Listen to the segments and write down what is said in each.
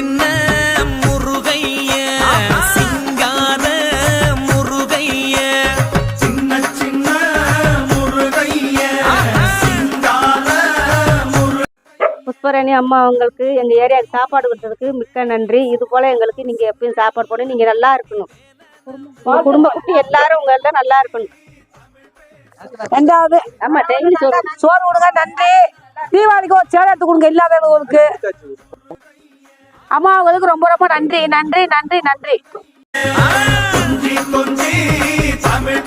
சின்ன முருகைய சிங்கார முருகைய. சின்ன சின்ன முருகைய புஷ்பராணி அம்மா அவங்களுக்கு எங்கள் ஏரியாவுக்கு சாப்பாடு கொடுத்ததுக்கு மிக்க நன்றி. இது போல் எங்களுக்கு நீங்கள் எப்பயும் சாப்பாடு போட நீங்கள் நல்லா இருக்கணும். குடும்ப குட்டி எல்லாரும் உங்க எல்லாம் நல்லா இருக்கணும். ரெண்டாவது. ஆமாம் டெய்லி சோறு கொடுங்க நன்றி. தீபாவளிக்கு ஒரு சேலை எடுத்து கொடுங்க இல்லாதவங்களுக்கு அம்மா அவங்களுக்கு ரொம்ப ரொம்ப நன்றி நன்றி நன்றி நன்றி. தமிழ்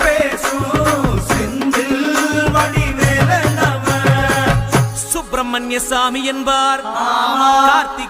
சுப்பிரமணிய சாமி என்பார்.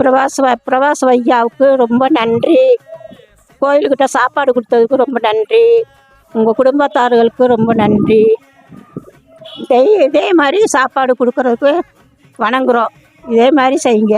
பிரபாச பிரபாச ஐயாவுக்கு ரொம்ப நன்றி. கோயிலுக்கிட்ட சாப்பாடு கொடுத்ததுக்கு ரொம்ப நன்றி. உங்கள் குடும்பத்தார்களுக்கு ரொம்ப நன்றி. இதே இதே மாதிரி சாப்பாடு கொடுக்குறதுக்கு வணங்குறோம். இதே மாதிரி செய்யுங்க.